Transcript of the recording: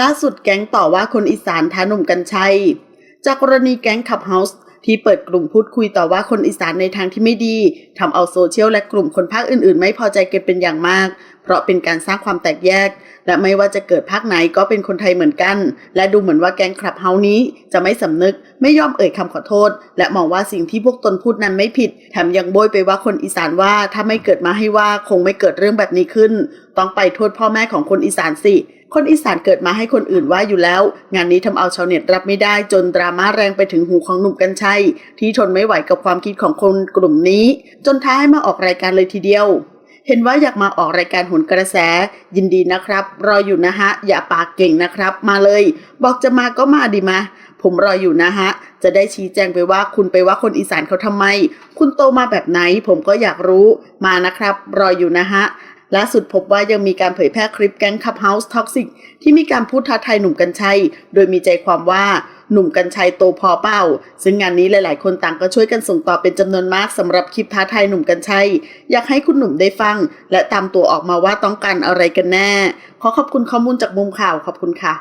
ล่าสุดแก๊งต่อว่าคนอีสานท้าหนุ่มกัญชัย จากกรณีแก๊งขับเฮาส์ที่เปิดกลุ่มพูดคุยต่อว่าคนอีสานในทางที่ไม่ดีทำเอาโซเชียลและกลุ่มคนภาคอื่นๆ ไม่พอใจกันเป็นอย่างมากเพราะเป็นการสร้างความแตกแยก และไม่ว่าจะเกิดภาคไหนก็เป็นคนไทยเหมือนกัน และดูเหมือนว่าแก๊งคลับเฮานี้จะไม่สำนึกไม่ยอมเอ่ยคำขอโทษ และมองว่าสิ่งที่พวกตนพูดนั้นไม่ผิด แถมยังโบยไปว่าคนอีสานว่าถ้าไม่เกิดมาให้ว่าคงไม่เกิดเรื่องแบบนี้ขึ้น ต้องไปโทษพ่อแม่ของคนอีสานสิคนอีสานเกิดมาให้คนอื่นว่าอยู่แล้ว งานนี้ทำเอาชาวเน็ตรับไม่ได้จนดราม่าแรงไปถึงหูของหนุ่มกัญชัยที่ทนไม่ไหวกับความคิดของคนกลุ่มนี้ จนท้าให้มาออกรายการเลยทีเดียว เห็นว่าอยากมาออกรายการโหนกระแส ยินดีนะครับ รออยู่นะฮะ อย่าปากเก่งนะครับ มาเลย บอกจะมาก็มาดีมาผมรออยู่นะฮะ จะได้ชี้แจงไปว่าคุณไปว่าคนอีสานเขาทำไม คุณโตมาแบบไหน ผมก็อยากรู้มานะครับ รออยู่นะฮะล่าสุดพบว่ายังมีการเผยแพร่คลิปแก๊งคับเฮาส์ท็อกซิกที่มีการพูดท้าทายหนุ่มกัญชัย โดยมีใจความว่า หนุ่มกัญชัยโตพอเป้า ซึ่งงานนี้หลาย ๆ คนต่างก็ช่วยกันส่งต่อเป็นจำนวนมากสำหรับคลิปท้าทายหนุ่มกัญชัย อยากให้คุณหนุ่มได้ฟัง และตามตัวออกมาว่าต้องการอะไรกันแน่ ขอขอบคุณข้อมูลจากมุมข่าวขอบคุณค่ะ